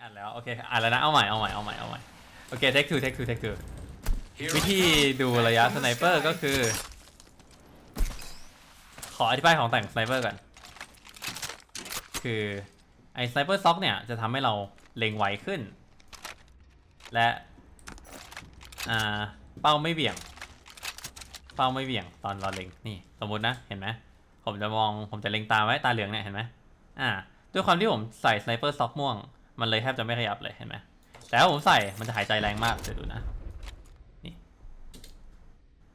อ่านแล้วโอเคอ่านแล้วนะเอาใหม่เอาใหม่เอาใหม่เอาใหม่โอเค take two take two take two วิธีดูระยะสไนเปอร์ก็คือ ขออธิบายของแต่งสไนเปอร์ก่อนคือไอ้สไนเปอร์ซ็อกเนี่ยจะทำให้เราเล็งไวขึ้น และอ่าเป้าไม่เบี่ยง เป้าไม่เบี่ยงตอนเราเล็งนี่สมมตินะเห็นไหมผมจะมองผมจะเล็งตาไว้ตาเหลืองเนี่ยเห็นไหมอ่าด้วยความที่ผมใส่สไนเปอร์ซ็อกม่วง มันเลยแทบจะไม่ขยับเลยเห็นไหมแต่ถ้าผมใส่มันจะหายใจแรงมากเดี๋ยวดูนะนี่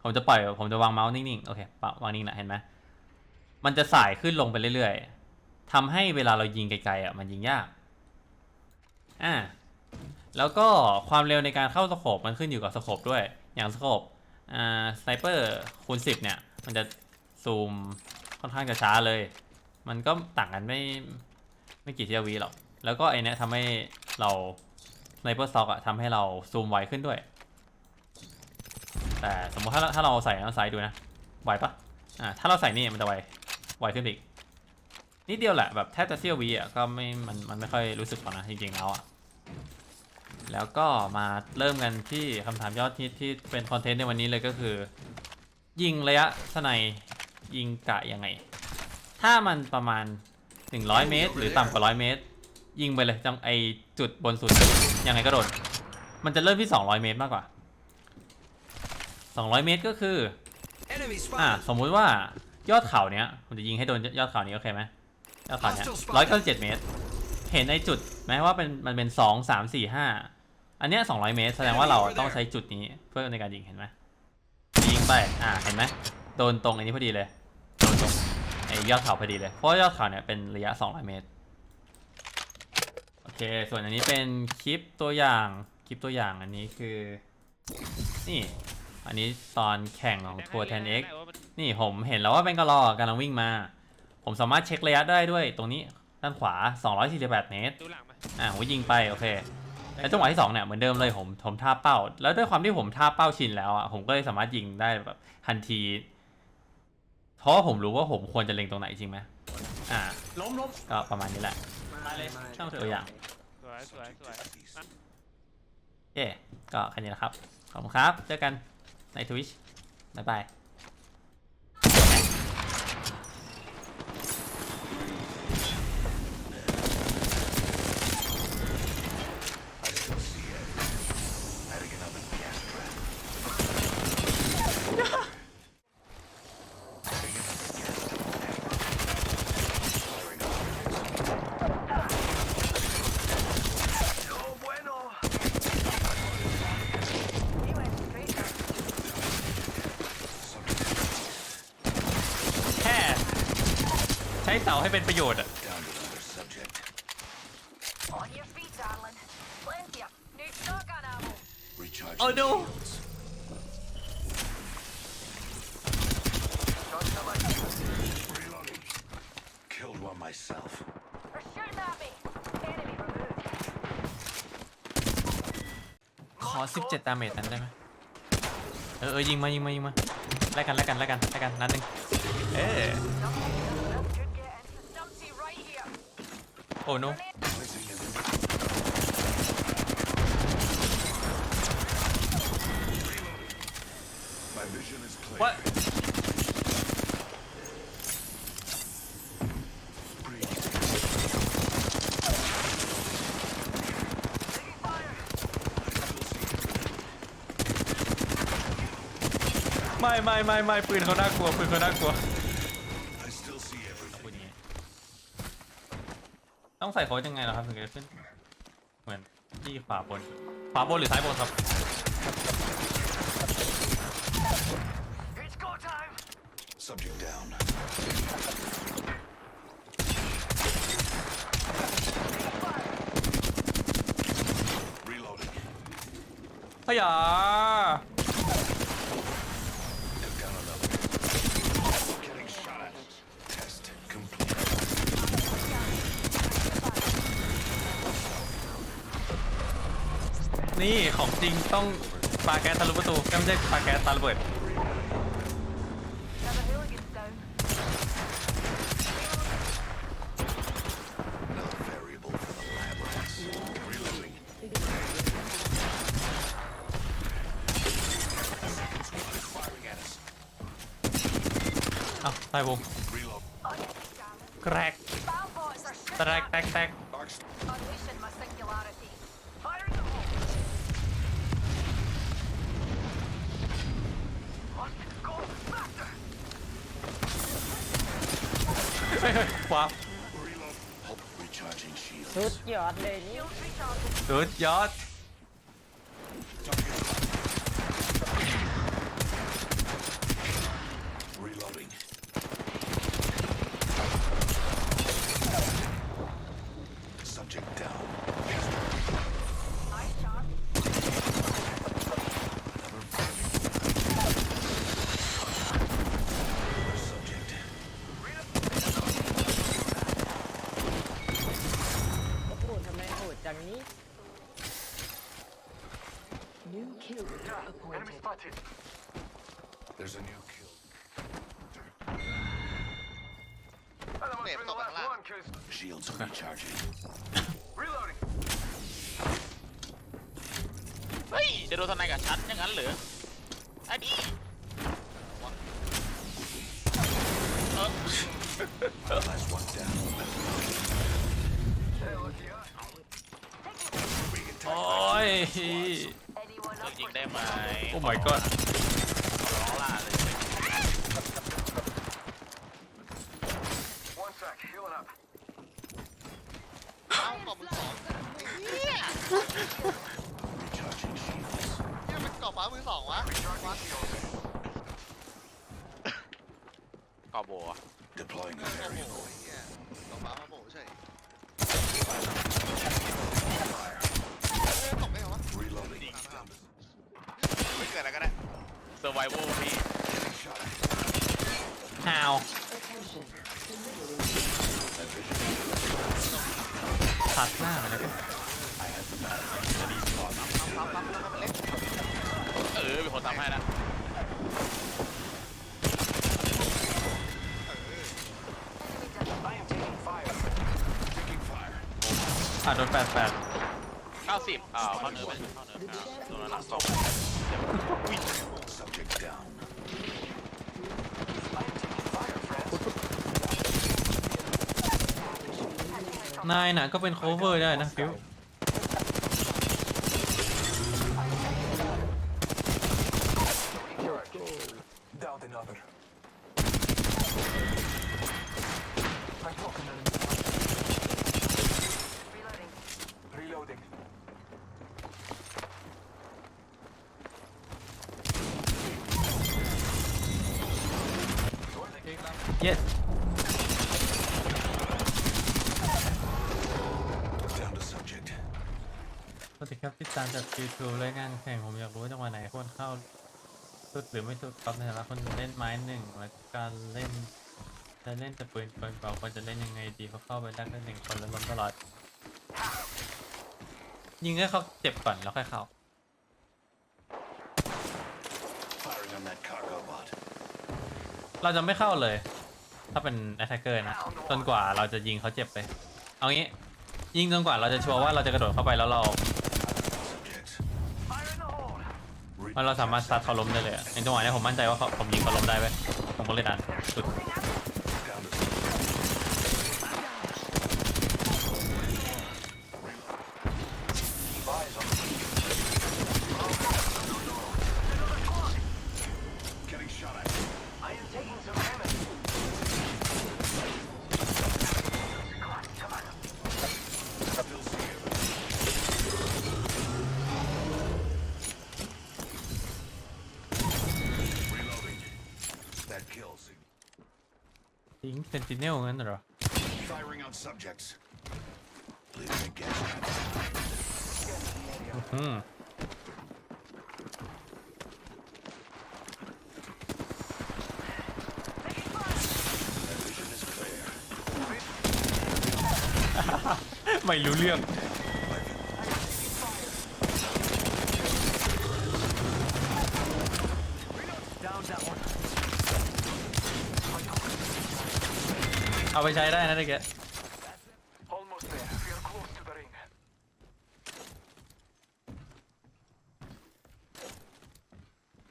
ผมจะปล่อยผมจะวางเมาส์นิ่งๆโอเคปะวางนิ่งนะเห็นไหมมันจะสายขึ้นลงไปเรื่อยๆทำให้เวลาเรายิงไกลๆอะมันยิงยากอ่าแล้วก็ความเร็วในการเข้าสโคปมันขึ้นอยู่กับสโคปด้วยอย่างสโคปอ่าสไนเปอร์คูณ10 เนี่ย มันจะซูมค่อนข้างจะช้าเลย มันก็ต่างกันไม่ไม่กี่เทียวีหรอก แล้วก็ไอเนี้ยทำให้เราสไนเปอร์ซ็อกอะทำให้เราซูมไวขึ้นด้วย แต่สมมติถ้าถ้าเราใส่น้าซ้ายดูนะไวปะอ่าถ้าเราใส่นี่มันจะไวไวขึ้นอีกนิดเดียวแหละแบบแทบจะเสี้ยววีอะก็ไม่มันมันไม่ค่อยรู้สึกหรอกนะจริงๆแล้วอะแล้วก็มาเริ่มกันที่คำถามยอดฮิตที่เป็นคอนเทนต์ในวันนี้เลยก็คือ ยิงระยะสไนยิงกะยังไง ถ้ามันประมาณ 100 เมตร หรือต่ำกว่า 100 เมตร ยิงไปเลยจังไอจุดบนสุดยังไงก็โดน มันจะเริ่มที่ 200 เมตรมากกว่า 200 เมตรก็คือ Enemy อ่า spotted. สมมุติว่ายอดเขาเนี้ยผมจะยิงให้โดนยอดเขานี้โอเคไหมยอดเขาเนี้ยร้อยเก้าเจ็ดเมตร เห็นในจุดไหมว่าเป็นมันเป็นสองสามสี่ห้าอันเนี้ยสองร้อยเมตร แสดงว่าเราต้องใช้จุดนี้เพื่อในการยิงเห็นไหมยิงไปอ่าเห็นไหมโดนตรงอันนี้พอดีเลยโดนตรงไอ้ยอดเขาพอดีเลยเพราะว่ายอดเขาเนี่ยเป็นระยะ200เมตร โอเค ส่วนอันนี้เป็นคลิปตัวอย่าง คลิปตัวอย่างอันนี้คือ นี่ อันนี้ตอนแข่งของทัวร์ 10x นี่ผมเห็นแล้วว่าเป็นกระรอกำลังวิ่งมา ผมสามารถเช็คระยะได้ด้วยตรงนี้ด้านขวา 248 เมตร ดูหลังมาอ่าผมยิงไป โอเค แล้วจังหวะที่สองเนี่ยเหมือนเดิมเลยผมผมท่าเป้า แล้วด้วยความที่ผมท่าเป้าชินแล้วอะผมก็เลยสามารถยิงได้แบบทันที เพราะว่าผมรู้ว่าผมควรจะเล็งตรงไหนจริงไหมอ่า ล้มล้มก็ประมาณนี้แหละ มาเลยช่างตัวอย่าง สวยสวยสวยเย่ก็แค่นี้แหละครับ ขอบคุณครับ เจอกันใน Twitch บ๊ายบาย Oh bueno. แค่ ใช้ เสาให้เป็นประโยชน์อะ Down to another subject. On your feet, darling. Plenty of new shotgun ammo. Recharging Oh, no. shields. Reloading. Killed one myself. They're shooting at me. Enemy removed. ขอ 17 ดาเมจนั้นได้ไหมเออเออยิงมายิงมายิงมาแลกกันแลกกันแลกกันแลกกันนัดหนึ่งเออ is clear. What? Breathe. Taking fire. ไม่ไม่ไม่ไม่ปืนเขาน่ากลัวปืนเขาน่ากลัว ใส่โค้ดยังไงเหรอครับถึงจะขึ้น เหมือนที่ขวาบนขวาบนหรือซ้ายบนครับ It's go time. Subject down. Reloading. พยา นี่ของจริงต้องปาแก๊สทะลุประตูก็ไม่ใช่ปาแก๊สตาระเบิด Another hooligan's down. Another variable for the labyrinths. Reloading. เอาตายวง Reload. แกรก Bow boys are แต shit. กแตกแตก เฮ้ยเาสุดยอดเลยนี่ สุดยอด appointed. There's a new kill. เน็ตตกข้างล่าง Shields recharging. เฮ้ย จะโดนทนายกับฉันอย่างนั้นเหรอไอ้ดิเออ Last one down. โอ้ย Anyone เลิ up กยิง for ได้ไหมโอ้ my god ขอร้องล่าเลย One sec, healing up. เอ้ากรอบมือสองไอ้เหี้ย Recharging shields. เนี่ยมันกรอบฟ้ามือสองวะวัดกรอบโบอะ Deploying a กรอบโบ variable. ไอ้เหี้ยกรอบฟ้ามาโบใช่ Fire. เอ้ยตกได้เหรอวะ Reloading. ไม่เกิดอะไรก็ได้ survival พี่ Shot. how Attention. ตัดหน้าไปแล้วกัน ปั๊มปั๊มแล้วก็มันเล็กเออมีคนทำให้นะ I am taking fire. Taking fire. อะโดนแปดแปดเก้าสิบอ่าเข้าเนื้อไปเข้าเนื้ออ่าโดนแล้วนะสอง Subject down. I am taking fire, friends. นายน่ะก็เป็น cover ได้นะฟิว yes Down to subject. สวัสดีครับติดตามจาก YouTube รายงานแข่งผมอยากรู้ว่าจังหวะไหนควรเข้าสุดหรือไม่สุดครับในฐานะคนเล่นไม้หนึ่งและการเล่นจะเล่นแต่ปืนเปินเปล่าควรจะเล่นยังไงดีเพราะเข้าไปได้แค่หนึ่งคนแล้วล้มตลอด ยิงให้เขาเจ็บก่อนแล้วค่อยเข้า Firing on that cargo bot. เราจะไม่เข้าเลย ถ้าเป็น attacker นะจนกว่าเราจะยิงเขาเจ็บไป เอางี้ ยิงจนกว่าเราจะชัวร์ว่าเราจะกระโดดเข้าไปแล้วเรา Subjects. Fire in the hole. มันเราสามารถซัดเขาล้มได้เลยอะในจังหวะนี้ผมมั่นใจว่าเขาผมยิงเขาล้มได้ไปผมก็เลยดันสุด ยิงเซนติเนลงั้นเหรอ Firing on subjects. Leaving a gas trap. อืม Vision is clear. ไม่รู้เรื่อง Down that one. เอาไปใช้ได้นะตะเกีย Almost there. We are close to the ring.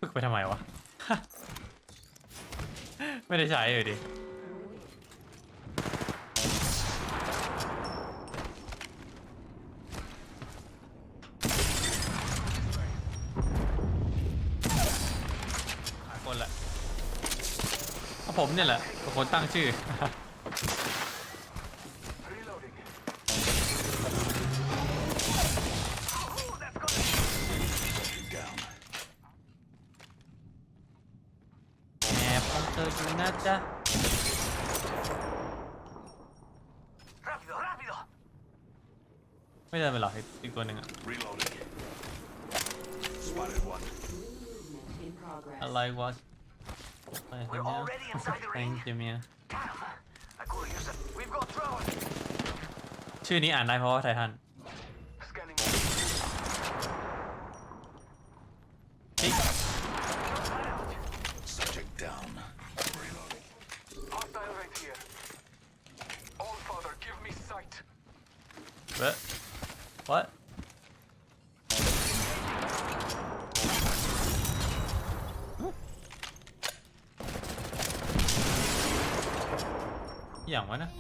ฝึกไปทำไมวะ ไม่ได้ใช้เลยดิ หาคนละเอาผมเนี่ยแหละเป็นคนตั้งชื่อ เธออยู่นะจ๊ะ Rápido, rápido. ไม่เดินไปหรอกอีกอีกตัวหนึ่งอะ Reloading. Spotted one. In progress. อะไรวะอะไรกันเนี่ย already inside the แอง ring. เจเมีย Damn. I could use it. We've got drone. ชื่อนี้อ่านได้เพราะว่าไททัน Scanning. จิ๊ก Subject down. Reloading. Hostile right here. All father, give me sight. เว้ย what อย่างวะนะ